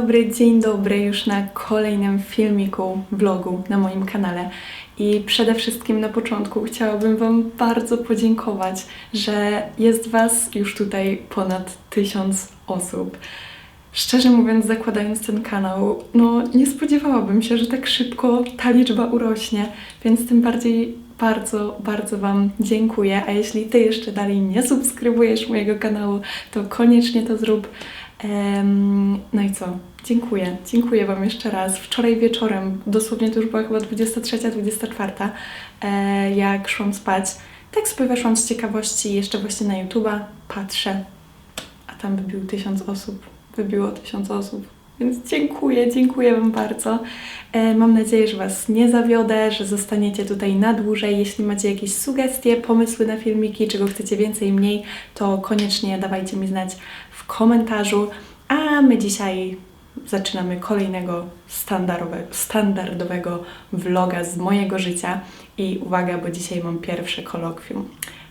dobry, dzień dobry już na kolejnym filmiku, vlogu na moim kanale. I przede wszystkim na początku chciałabym Wam bardzo podziękować, że jest Was już tutaj ponad tysiąc osób. Szczerze mówiąc, zakładając ten kanał, no nie spodziewałabym się, że tak szybko ta liczba urośnie, więc tym bardziej bardzo, bardzo Wam dziękuję. A jeśli Ty jeszcze dalej nie subskrybujesz mojego kanału, to koniecznie to zrób. No i co? Dziękuję. Dziękuję Wam jeszcze raz. Wczoraj wieczorem, dosłownie to już była chyba 23-24, e, jak szłam spać, tak sobie weszłam z ciekawości jeszcze właśnie na YouTube'a, patrzę, a tam wybił tysiąc osób. Wybiło tysiąc osób. Więc dziękuję, dziękuję Wam bardzo. E, mam nadzieję, że Was nie zawiodę, że zostaniecie tutaj na dłużej. Jeśli macie jakieś sugestie, pomysły na filmiki, czego chcecie więcej, mniej, to koniecznie dawajcie mi znać komentarzu. A my dzisiaj zaczynamy kolejnego standardowe, standardowego vloga z mojego życia. I uwaga, bo dzisiaj mam pierwsze kolokwium.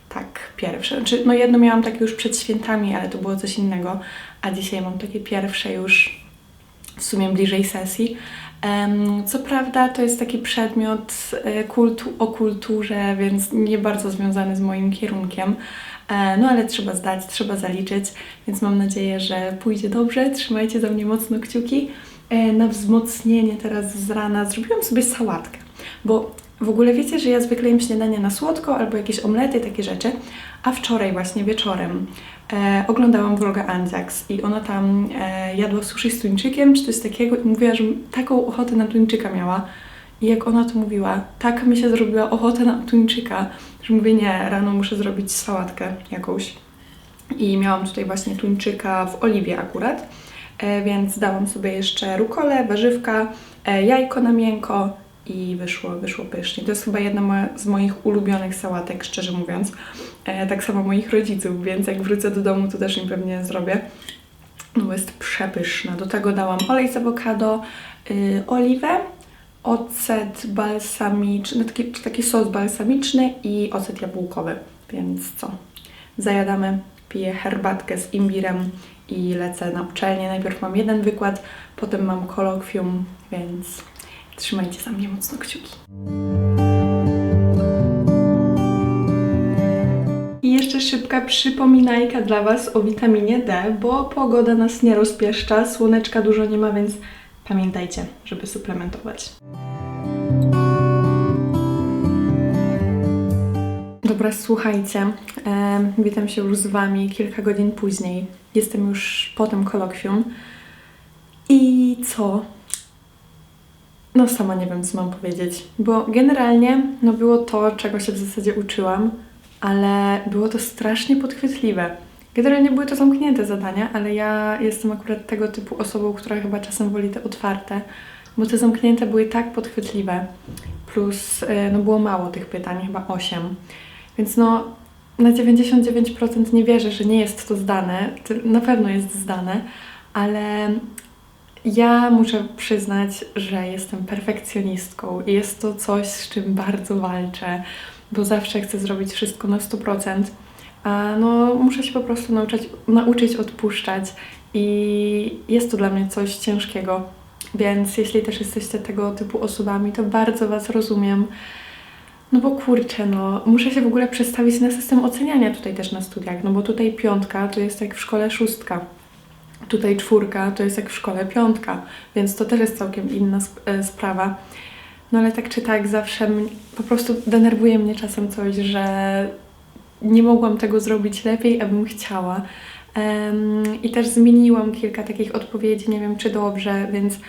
Tak, pierwsze. Znaczy, no jedno miałam takie już przed świętami, ale to było coś innego, a dzisiaj mam takie pierwsze już w sumie bliżej sesji. Co prawda to jest taki przedmiot e, kultu, o kulturze, więc nie bardzo związany z moim kierunkiem. E, No ale trzeba zdać, trzeba zaliczyć, więc mam nadzieję, że pójdzie dobrze. Trzymajcie za mnie mocno kciuki. E, Na wzmocnienie teraz z rana zrobiłam sobie sałatkę, bo w ogóle wiecie, że ja zwykle jem śniadanie na słodko albo jakieś omlety, takie rzeczy, a wczoraj właśnie wieczorem e, oglądałam vloga Anzax i ona tam e, jadła sushi z tuńczykiem czy coś takiego i mówiła, że taką ochotę na tuńczyka miała. I jak ona to mówiła, tak mi się zrobiła ochota na tuńczyka, że mówię, nie, rano muszę zrobić sałatkę jakąś. I miałam tutaj właśnie tuńczyka w oliwie akurat, e, więc dałam sobie jeszcze rukolę, warzywka, e, jajko na miękko i wyszło, wyszło pysznie. To jest chyba jedna z moich ulubionych sałatek, szczerze mówiąc. E, tak samo moich rodziców, więc jak wrócę do domu, to też im pewnie zrobię. No jest przepyszna. Do tego dałam olej z awokado, y, oliwę, ocet balsamiczny, taki, taki sos balsamiczny i ocet jabłkowy. Więc co? Zajadamy, piję herbatkę z imbirem i lecę na uczelnię. Najpierw mam jeden wykład, potem mam kolokwium, więc trzymajcie za mnie mocno kciuki. I jeszcze szybka przypominajka dla Was o witaminie D, bo pogoda nas nie rozpieszcza, słoneczka dużo nie ma, więc pamiętajcie, żeby suplementować. Dobra, słuchajcie, em, witam się już z Wami kilka godzin później. Jestem już po tym kolokwium. I co? No sama nie wiem, co mam powiedzieć, bo generalnie no było to, czego się w zasadzie uczyłam, ale było to strasznie podchwytliwe. Generalnie były to zamknięte zadania, ale ja jestem akurat tego typu osobą, która chyba czasem woli te otwarte, bo te zamknięte były tak podchwytliwe, plus e, no było mało tych pytań, chyba 8, więc no na 99% nie wierzę, że nie jest to zdane, na pewno jest zdane, ale ja muszę przyznać, że jestem perfekcjonistką i jest to coś, z czym bardzo walczę, bo zawsze chcę zrobić wszystko na 100%. A no, muszę się po prostu nauczyć, nauczyć odpuszczać i jest to dla mnie coś ciężkiego. Więc jeśli też jesteście tego typu osobami, to bardzo Was rozumiem. No bo kurczę, no, muszę się w ogóle przestawić na system oceniania tutaj też na studiach, no bo tutaj piątka to jest jak w szkole szóstka. Tutaj czwórka to jest jak w szkole piątka, więc to też jest całkiem inna sp- e, sprawa. No ale tak czy tak, zawsze po prostu denerwuje mnie czasem coś, że nie mogłam tego zrobić lepiej, abym chciała. Em, I też zmieniłam kilka takich odpowiedzi, nie wiem czy dobrze, więc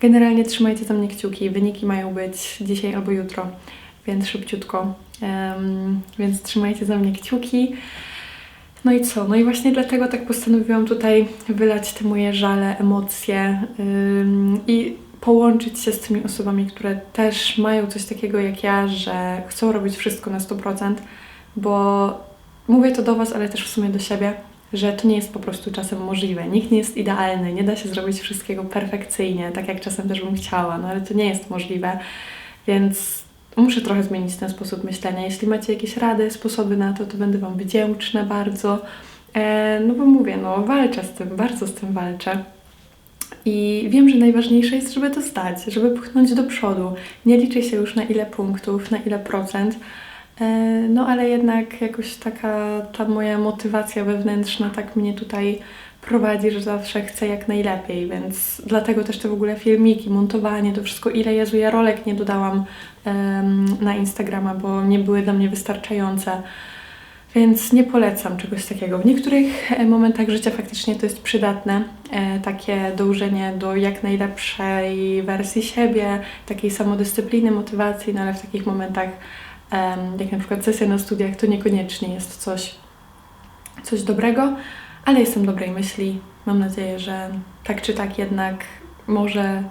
generalnie trzymajcie za mnie kciuki. Wyniki mają być dzisiaj albo jutro, więc szybciutko. Em, więc trzymajcie za mnie kciuki. No i co? No i właśnie dlatego tak postanowiłam tutaj wylać te moje żale, emocje ym, i połączyć się z tymi osobami, które też mają coś takiego jak ja, że chcą robić wszystko na 100%, bo mówię to do Was, ale też w sumie do siebie, że to nie jest po prostu czasem możliwe. Nikt nie jest idealny, nie da się zrobić wszystkiego perfekcyjnie, tak jak czasem też bym chciała, no ale to nie jest możliwe, więc muszę trochę zmienić ten sposób myślenia. Jeśli macie jakieś rady, sposoby na to, to będę Wam wdzięczna bardzo. E, no bo mówię, no walczę z tym, bardzo z tym walczę. I wiem, że najważniejsze jest, żeby to stać, żeby pchnąć do przodu. Nie liczy się już na ile punktów, na ile procent. E, No ale jednak jakoś taka ta moja motywacja wewnętrzna tak mnie tutaj prowadzi, że zawsze chcę jak najlepiej, więc dlatego też te w ogóle filmiki, montowanie, to wszystko, ile Jezu, ja rolek nie dodałam em, na Instagrama, bo nie były dla mnie wystarczające. Więc nie polecam czegoś takiego. W niektórych e, momentach życia faktycznie to jest przydatne, e, takie dążenie do jak najlepszej wersji siebie, takiej samodyscypliny, motywacji, no ale w takich momentach, jak na przykład sesja na studiach, to niekoniecznie jest coś, coś dobrego, ale jestem dobrej myśli. Mam nadzieję, że tak czy tak jednak może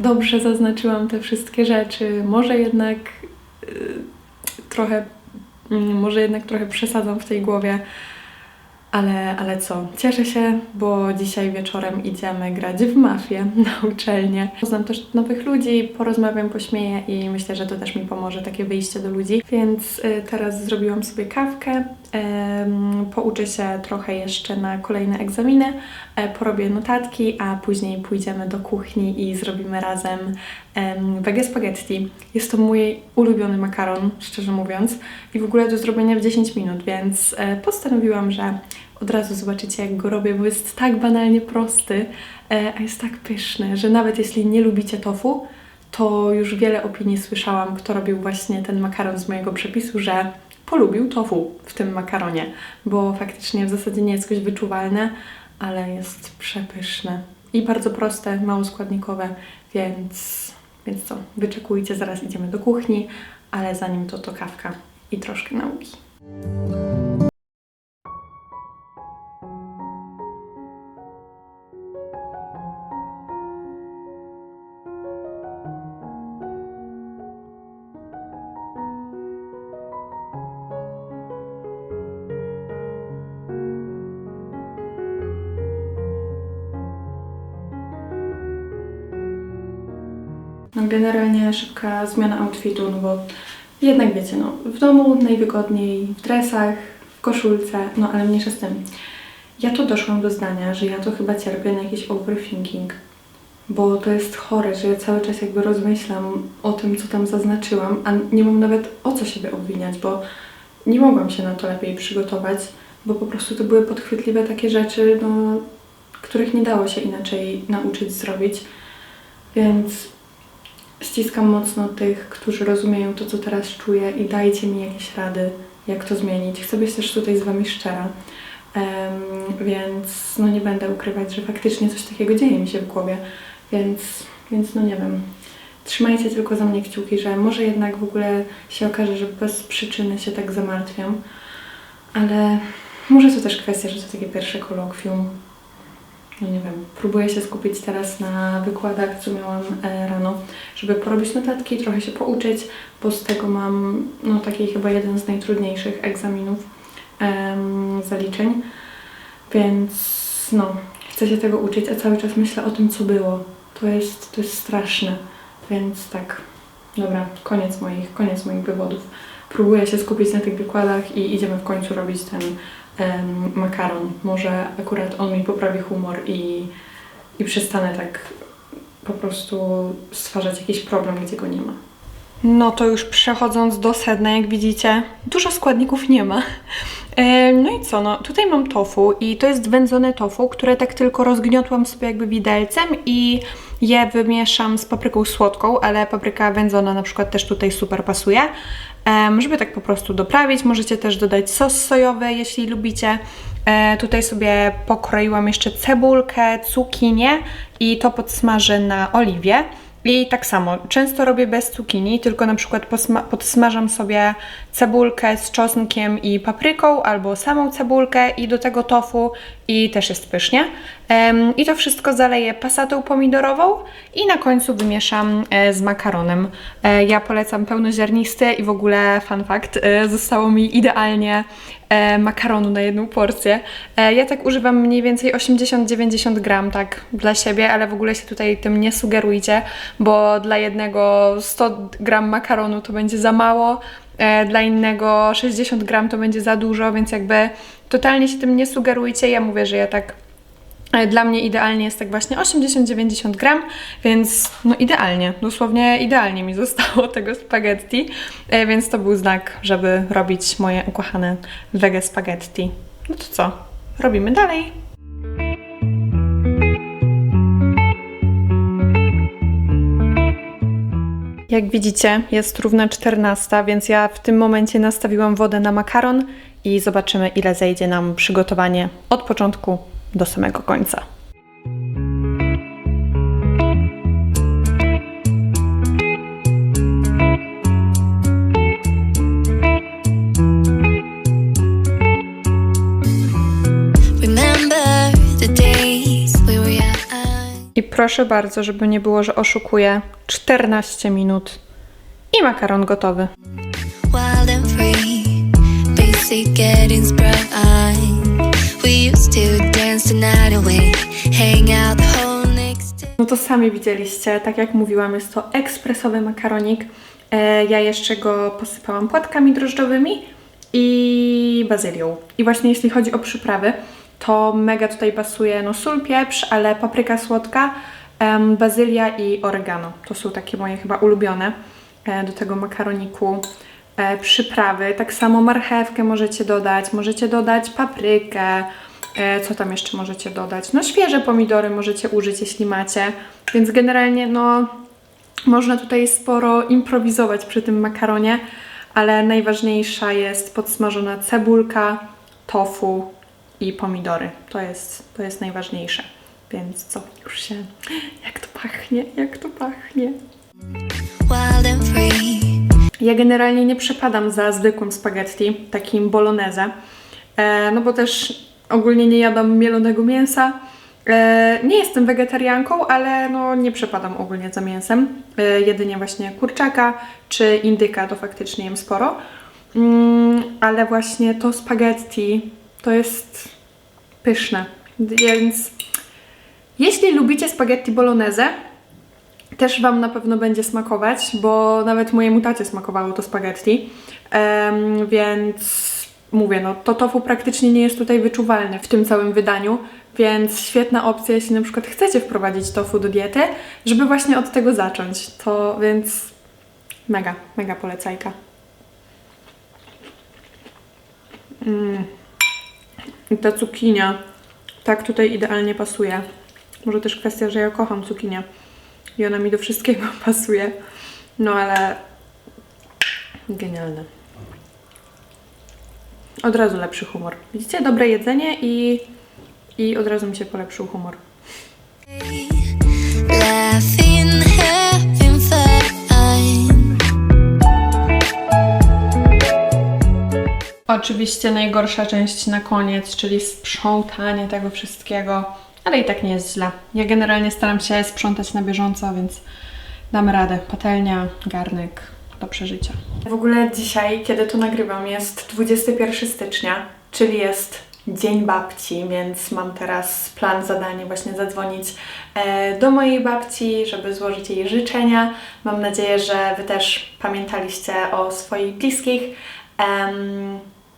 dobrze zaznaczyłam te wszystkie rzeczy, może jednak y, trochę Mm, Może jednak trochę przesadzam w tej głowie, ale, ale co? Cieszę się, bo dzisiaj wieczorem idziemy grać w mafię na uczelnię. Poznam też nowych ludzi, porozmawiam, pośmieję i myślę, że to też mi pomoże, takie wyjście do ludzi. Więc y, teraz zrobiłam sobie kawkę, pouczę się trochę jeszcze na kolejne egzaminy, e, porobię notatki, a później pójdziemy do kuchni i zrobimy razem em, wege spaghetti. Jest to mój ulubiony makaron, szczerze mówiąc, i w ogóle do zrobienia w 10 minut, więc e, postanowiłam, że od razu zobaczycie, jak go robię, bo jest tak banalnie prosty, e, a jest tak pyszny, że nawet jeśli nie lubicie tofu, to już wiele opinii słyszałam, kto robił właśnie ten makaron z mojego przepisu, że polubił tofu w tym makaronie, bo faktycznie w zasadzie nie jest jakoś wyczuwalne, ale jest przepyszne i bardzo proste, mało składnikowe, więc, więc co, wyczekujcie, zaraz idziemy do kuchni, ale zanim to to kawka i troszkę nauki. Szybka zmiana outfitu, no bo jednak wiecie, no w domu najwygodniej, w dresach, w koszulce, no ale mniejsza z tym. Ja tu doszłam do zdania, że ja to chyba cierpię na jakiś overthinking, bo to jest chore, że ja cały czas jakby rozmyślam o tym, co tam zaznaczyłam, a nie mam nawet o co siebie obwiniać, bo nie mogłam się na to lepiej przygotować, bo po prostu to były podchwytliwe takie rzeczy, no, których nie dało się inaczej nauczyć zrobić. Więc ściskam mocno tych, którzy rozumieją to, co teraz czuję i dajcie mi jakieś rady, jak to zmienić. Chcę być też tutaj z Wami szczera, Em, więc no nie będę ukrywać, że faktycznie coś takiego dzieje mi się w głowie, więc, więc no nie wiem. Trzymajcie tylko za mnie kciuki, że może jednak w ogóle się okaże, że bez przyczyny się tak zamartwiam, ale może to też kwestia, że to takie pierwsze kolokwium. No nie wiem, próbuję się skupić teraz na wykładach, co miałam e, rano, żeby porobić notatki, trochę się pouczyć, bo z tego mam no taki chyba jeden z najtrudniejszych egzaminów zaliczeń, więc no, chcę się tego uczyć, a cały czas myślę o tym, co było. To jest, to jest straszne, więc tak, dobra, koniec moich, koniec moich wywodów. Próbuję się skupić na tych wykładach i idziemy w końcu robić ten makaron. Może akurat on mi poprawi humor i, i przestanę tak po prostu stwarzać jakiś problem, gdzie go nie ma. No to już przechodząc do sedna, jak widzicie, dużo składników nie ma. No i co, no tutaj mam tofu i to jest wędzone tofu, które tak tylko rozgniotłam sobie jakby widelcem i je wymieszam z papryką słodką, ale papryka wędzona na przykład też tutaj super pasuje. Żeby tak po prostu doprawić, możecie też dodać sos sojowy, jeśli lubicie. E, Tutaj sobie pokroiłam jeszcze cebulkę, cukinię i to podsmażę na oliwie. I tak samo, często robię bez cukinii, tylko na przykład podsmażam sobie cebulkę z czosnkiem i papryką, albo samą cebulkę i do tego tofu i też jest pysznie. I to wszystko zaleję pasatą pomidorową i na końcu wymieszam e, z makaronem. E, Ja polecam pełnoziarnisty i w ogóle fun fact, e, zostało mi idealnie makaronu na jedną porcję. Ja tak używam mniej więcej 80-90 gram tak dla siebie, ale w ogóle się tutaj tym nie sugerujcie, bo dla jednego 100 gram makaronu to będzie za mało, dla innego 60 gram to będzie za dużo, więc jakby totalnie się tym nie sugerujcie. Ja mówię, że ja tak Dla mnie idealnie jest tak właśnie 80-90 gram, więc no idealnie, dosłownie idealnie mi zostało tego spaghetti, e, więc to był znak, żeby robić moje ukochane wege spaghetti. No to co? Robimy dalej. Jak widzicie, jest równa 14, więc ja w tym momencie nastawiłam wodę na makaron i zobaczymy, ile zejdzie nam przygotowanie od początku do samego końca. I proszę bardzo, żeby nie było, że oszukuję, 14 minut i makaron gotowy. wild and free. Basic Gettings bright. We No to sami widzieliście, tak jak mówiłam, jest to ekspresowy makaronik. E, ja jeszcze go posypałam płatkami drożdżowymi i bazylią. I właśnie jeśli chodzi o przyprawy, to mega tutaj pasuje no sól, pieprz, ale papryka słodka, bazylia i oregano. To są takie moje chyba ulubione e, do tego makaroniku przyprawy. Tak samo marchewkę możecie dodać, możecie dodać paprykę, e, co tam jeszcze możecie dodać? No świeże pomidory możecie użyć, jeśli macie. Więc generalnie no można tutaj sporo improwizować przy tym makaronie, ale najważniejsza jest podsmażona cebulka, tofu i pomidory. To jest, to jest najważniejsze. Więc co, już się... Jak to pachnie, jak to pachnie. Wild and free. Ja generalnie nie przepadam za zwykłym spaghetti, takim bolognese, e, no bo też ogólnie nie jadam mielonego mięsa. E, nie jestem wegetarianką, ale no nie przepadam ogólnie za mięsem. E, jedynie właśnie kurczaka czy indyka to faktycznie jem sporo. Mm, ale właśnie to spaghetti to jest pyszne. Więc jeśli lubicie spaghetti bolognese, też Wam na pewno będzie smakować, bo nawet mojemu tacie smakowało to spaghetti. Em, więc mówię, no to tofu praktycznie nie jest tutaj wyczuwalne w tym całym wydaniu, więc świetna opcja, jeśli na przykład chcecie wprowadzić tofu do diety, żeby właśnie od tego zacząć. To więc mega, mega polecajka. Mm. I ta cukinia tak tutaj idealnie pasuje. Może też kwestia, że ja kocham cukinię i ona mi do wszystkiego pasuje. No ale genialne. Od razu lepszy humor. Widzicie? Dobre jedzenie i, i od razu mi się polepszył humor. Oczywiście najgorsza część na koniec, czyli sprzątanie tego wszystkiego, ale i tak nie jest źle. Ja generalnie staram się sprzątać na bieżąco, więc damy radę. Patelnia, garnek do przeżycia. W ogóle dzisiaj, kiedy to nagrywam, jest 21 stycznia, czyli jest Dzień Babci, więc mam teraz plan, zadanie właśnie zadzwonić e, do mojej babci, żeby złożyć jej życzenia. Mam nadzieję, że Wy też pamiętaliście o swoich bliskich.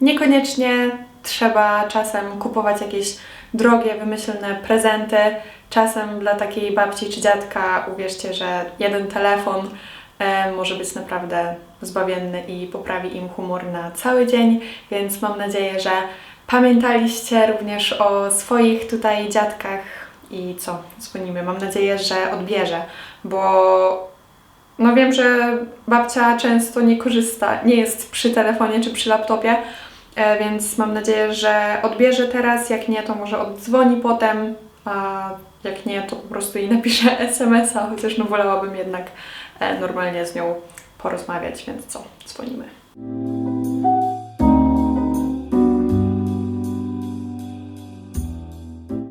Niekoniecznie trzeba czasem kupować jakieś drogie, wymyślne prezenty. Czasem dla takiej babci czy dziadka uwierzcie, że jeden telefon e, może być naprawdę zbawienny i poprawi im humor na cały dzień, więc mam nadzieję, że pamiętaliście również o swoich tutaj dziadkach i co, dzwonimy. Mam nadzieję, że odbierze, bo no wiem, że babcia często nie korzysta, nie jest przy telefonie czy przy laptopie, więc mam nadzieję, że odbierze teraz, jak nie, to może oddzwoni potem, a jak nie, to po prostu jej napiszę SMS-a, chociaż no wolałabym jednak e, normalnie z nią porozmawiać, więc co, dzwonimy.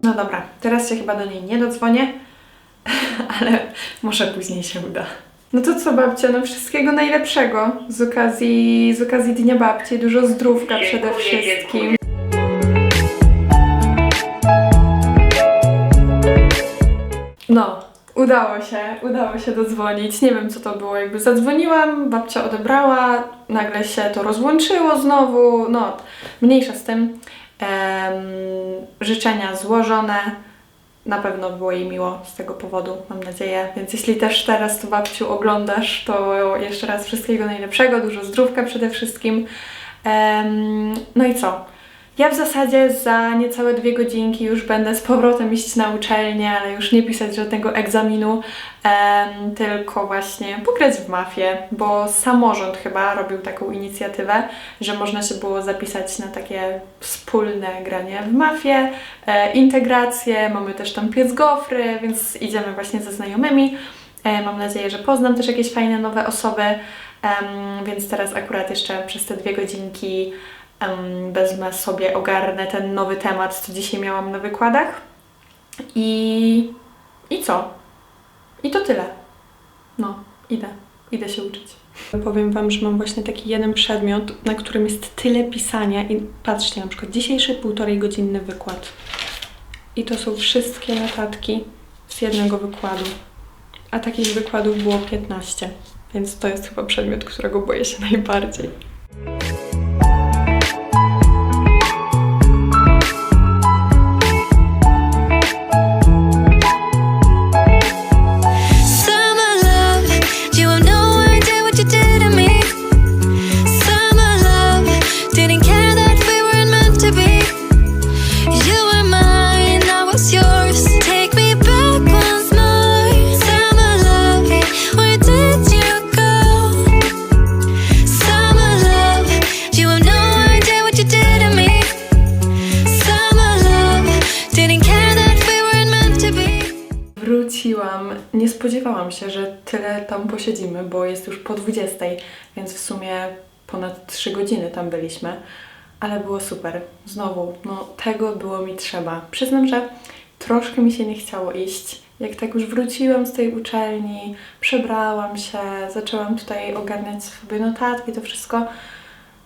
No dobra, teraz się chyba do niej nie dodzwonię, ale może później się uda. No to co babcia, no wszystkiego najlepszego z okazji, z okazji Dnia Babci, dużo zdrówka przede wszystkim. No, udało się, udało się dodzwonić. Nie wiem co to było, jakby zadzwoniłam, babcia odebrała, nagle się to rozłączyło znowu, no mniejsza z tym. Em, życzenia złożone, na pewno było jej miło z tego powodu, mam nadzieję. Więc jeśli też teraz to babciu oglądasz, to jeszcze raz wszystkiego najlepszego, dużo zdrówka przede wszystkim. Em, no i co? Ja w zasadzie za niecałe dwie godzinki już będę z powrotem iść na uczelnię, ale już nie pisać żadnego egzaminu, em, tylko właśnie pograć w mafię, bo samorząd chyba robił taką inicjatywę, że można się było zapisać na takie wspólne granie w mafię, e, integrację, mamy też tam piec gofry, więc idziemy właśnie ze znajomymi. E, mam nadzieję, że poznam też jakieś fajne nowe osoby, em, więc teraz akurat jeszcze przez te dwie godzinki wezmę sobie, ogarnę ten nowy temat, co dzisiaj miałam na wykładach. I, I co? I to tyle. No, idę. Idę się uczyć. Powiem Wam, że mam właśnie taki jeden przedmiot, na którym jest tyle pisania i patrzcie, na przykład dzisiejszy półtorej godzinny wykład. I to są wszystkie notatki z jednego wykładu. A takich wykładów było 15, więc to jest chyba przedmiot, którego boję się najbardziej. Posiedzimy, bo jest już po 20, więc w sumie ponad 3 godziny tam byliśmy. Ale było super. Znowu, no tego było mi trzeba. Przyznam, że troszkę mi się nie chciało iść. Jak tak już wróciłam z tej uczelni, przebrałam się, zaczęłam tutaj ogarniać sobie notatki, to wszystko,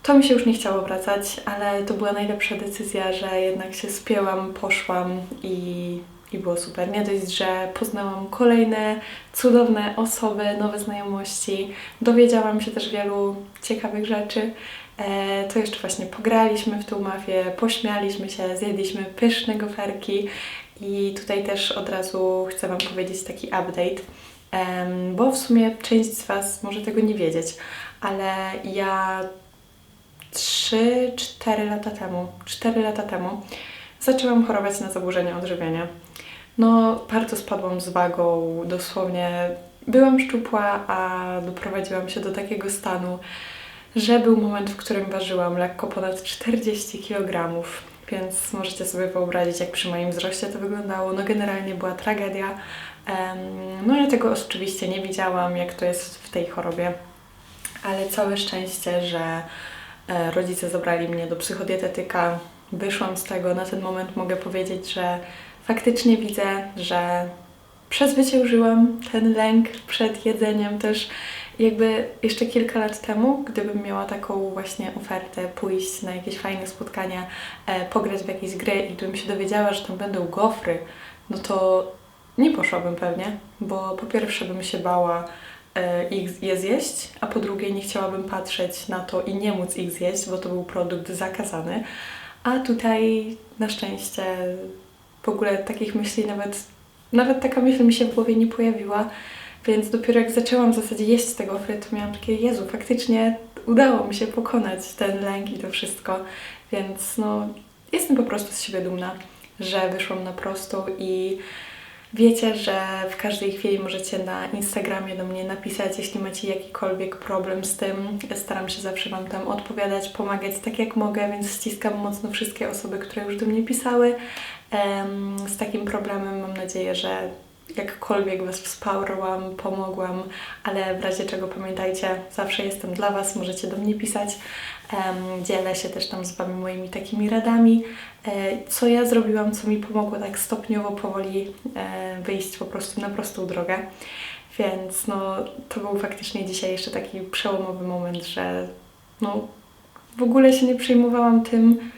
to mi się już nie chciało wracać, ale to była najlepsza decyzja, że jednak się spięłam, poszłam i, i było super. Nie dość, że poznałam kolejne cudowne osoby, nowe znajomości, dowiedziałam się też wielu ciekawych rzeczy. E, to jeszcze właśnie pograliśmy w tą mafię, pośmialiśmy się, zjedliśmy pyszne goferki i tutaj też od razu chcę Wam powiedzieć taki update, em, bo w sumie część z Was może tego nie wiedzieć, ale ja 3-4 lata temu, 4 lata temu zaczęłam chorować na zaburzenia odżywiania. No, bardzo spadłam z wagą, dosłownie byłam szczupła, a doprowadziłam się do takiego stanu, że był moment, w którym ważyłam lekko ponad 40 kg, więc możecie sobie wyobrazić, jak przy moim wzroście to wyglądało. No, generalnie była tragedia. No, ja tego oczywiście nie widziałam, jak to jest w tej chorobie, ale całe szczęście, że e, rodzice zabrali mnie do psychodietetyka. Wyszłam z tego. Na ten moment mogę powiedzieć, że faktycznie widzę, że przezwyciężyłam ten lęk przed jedzeniem też. Jakby jeszcze kilka lat temu, gdybym miała taką właśnie ofertę, pójść na jakieś fajne spotkania, e, pograć w jakieś gry i gdybym się dowiedziała, że tam będą gofry, no to nie poszłabym pewnie, bo po pierwsze bym się bała e, ich je zjeść, a po drugie nie chciałabym patrzeć na to i nie móc ich zjeść, bo to był produkt zakazany. A tutaj na szczęście w ogóle takich myśli nawet, nawet taka myśl mi się w głowie nie pojawiła, więc dopiero jak zaczęłam w zasadzie jeść tego fry, to miałam takie, Jezu, faktycznie udało mi się pokonać ten lęk i to wszystko, więc no jestem po prostu z siebie dumna, że wyszłam na prostą i Wiecie, że w każdej chwili możecie na Instagramie do mnie napisać, jeśli macie jakikolwiek problem z tym. Staram się zawsze Wam tam odpowiadać, pomagać tak jak mogę, więc ściskam mocno wszystkie osoby, które już do mnie pisały z takim problemem. Mam nadzieję, że jakkolwiek Was wsparłam, pomogłam, ale w razie czego pamiętajcie, zawsze jestem dla Was, możecie do mnie pisać. Dzielę się też tam z Wami moimi takimi radami, e, co ja zrobiłam, co mi pomogło tak stopniowo, powoli e, wyjść po prostu na prostą drogę. Więc no, to był faktycznie dzisiaj jeszcze taki przełomowy moment, że no, w ogóle się nie przejmowałam tym,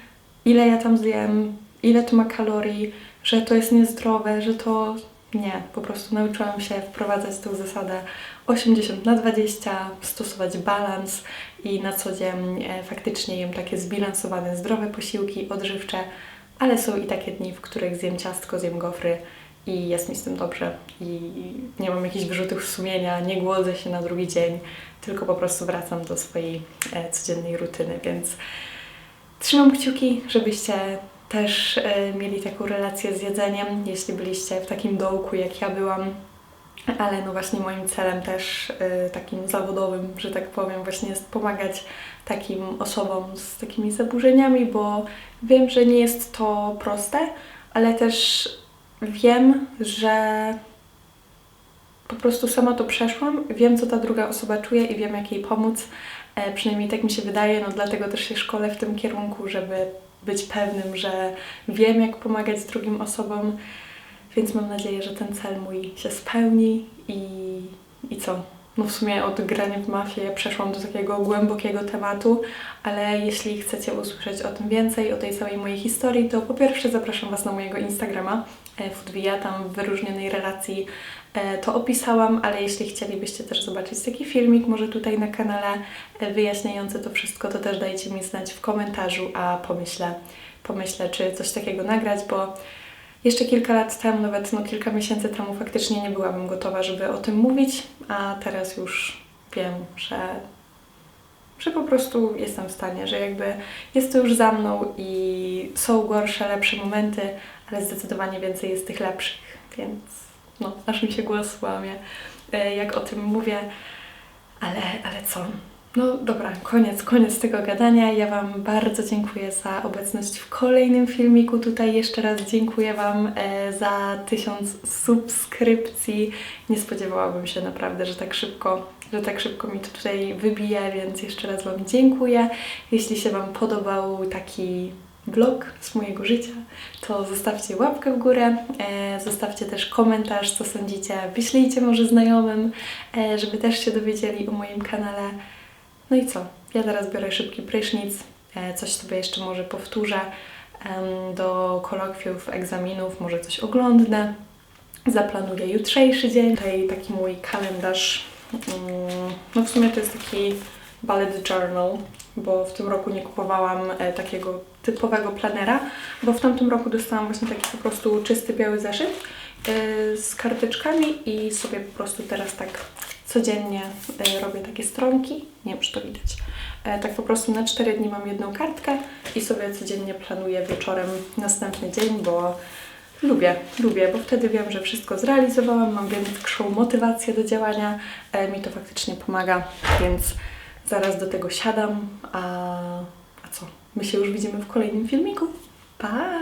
ile ja tam zjem, ile to ma kalorii, że to jest niezdrowe, że to nie. Po prostu nauczyłam się wprowadzać tę zasadę 80 na 20, stosować balans i na co dzień e, faktycznie jem takie zbilansowane, zdrowe posiłki odżywcze, ale są i takie dni, w których zjem ciastko, zjem gofry i jest mi z tym dobrze i nie mam jakichś wyrzutów sumienia, nie głodzę się na drugi dzień, tylko po prostu wracam do swojej e, codziennej rutyny, więc trzymam kciuki, żebyście też e, mieli taką relację z jedzeniem, jeśli byliście w takim dołku jak ja byłam. Ale no właśnie moim celem też e, takim zawodowym, że tak powiem, właśnie jest pomagać takim osobom z takimi zaburzeniami, bo wiem, że nie jest to proste, ale też wiem, że po prostu sama to przeszłam, wiem, co ta druga osoba czuje i wiem, jak jej pomóc. E, przynajmniej tak mi się wydaje, no dlatego też się szkolę w tym kierunku, żeby być pewnym, że wiem, jak pomagać drugim osobom. Więc mam nadzieję, że ten cel mój się spełni i, i co? No w sumie od grania w mafię przeszłam do takiego głębokiego tematu, ale jeśli chcecie usłyszeć o tym więcej, o tej całej mojej historii, to po pierwsze zapraszam Was na mojego Instagrama e, Foodvia, tam w wyróżnionej relacji e, to opisałam, ale jeśli chcielibyście też zobaczyć taki filmik, może tutaj na kanale e, wyjaśniający to wszystko, to też dajcie mi znać w komentarzu, a pomyślę, pomyślę, czy coś takiego nagrać, bo jeszcze kilka lat temu, nawet no, kilka miesięcy temu faktycznie nie byłabym gotowa, żeby o tym mówić, a teraz już wiem, że, że po prostu jestem w stanie, że jakby jest to już za mną i są gorsze, lepsze momenty, ale zdecydowanie więcej jest tych lepszych, więc no, aż mi się głos łamie, e, jak o tym mówię, ale, ale co? No dobra, koniec, koniec tego gadania. Ja Wam bardzo dziękuję za obecność w kolejnym filmiku. Tutaj jeszcze raz dziękuję Wam e, za tysiąc subskrypcji. Nie spodziewałabym się naprawdę, że tak szybko, że tak szybko mi to tutaj wybije, więc jeszcze raz Wam dziękuję. Jeśli się Wam podobał taki vlog z mojego życia, to zostawcie łapkę w górę, e, zostawcie też komentarz, co sądzicie, wyślijcie może znajomym, e, żeby też się dowiedzieli o moim kanale. No i co? Ja teraz biorę szybki prysznic, e, coś sobie jeszcze może powtórzę em, do kolokwiów, egzaminów, może coś oglądnę. Zaplanuję jutrzejszy dzień, tutaj taki mój kalendarz. Mm, No w sumie to jest taki bullet journal, bo w tym roku nie kupowałam e, takiego typowego planera, bo w tamtym roku dostałam właśnie taki po prostu czysty biały zeszyt e, z karteczkami i sobie po prostu teraz tak codziennie e, robię takie stronki. Nie wiem, czy to widać. Tak po prostu na 4 dni mam jedną kartkę i sobie codziennie planuję wieczorem następny dzień, bo lubię, lubię, bo wtedy wiem, że wszystko zrealizowałam, mam większą motywację do działania, mi to faktycznie pomaga, więc zaraz do tego siadam, a, a co? My się już widzimy w kolejnym filmiku. Pa!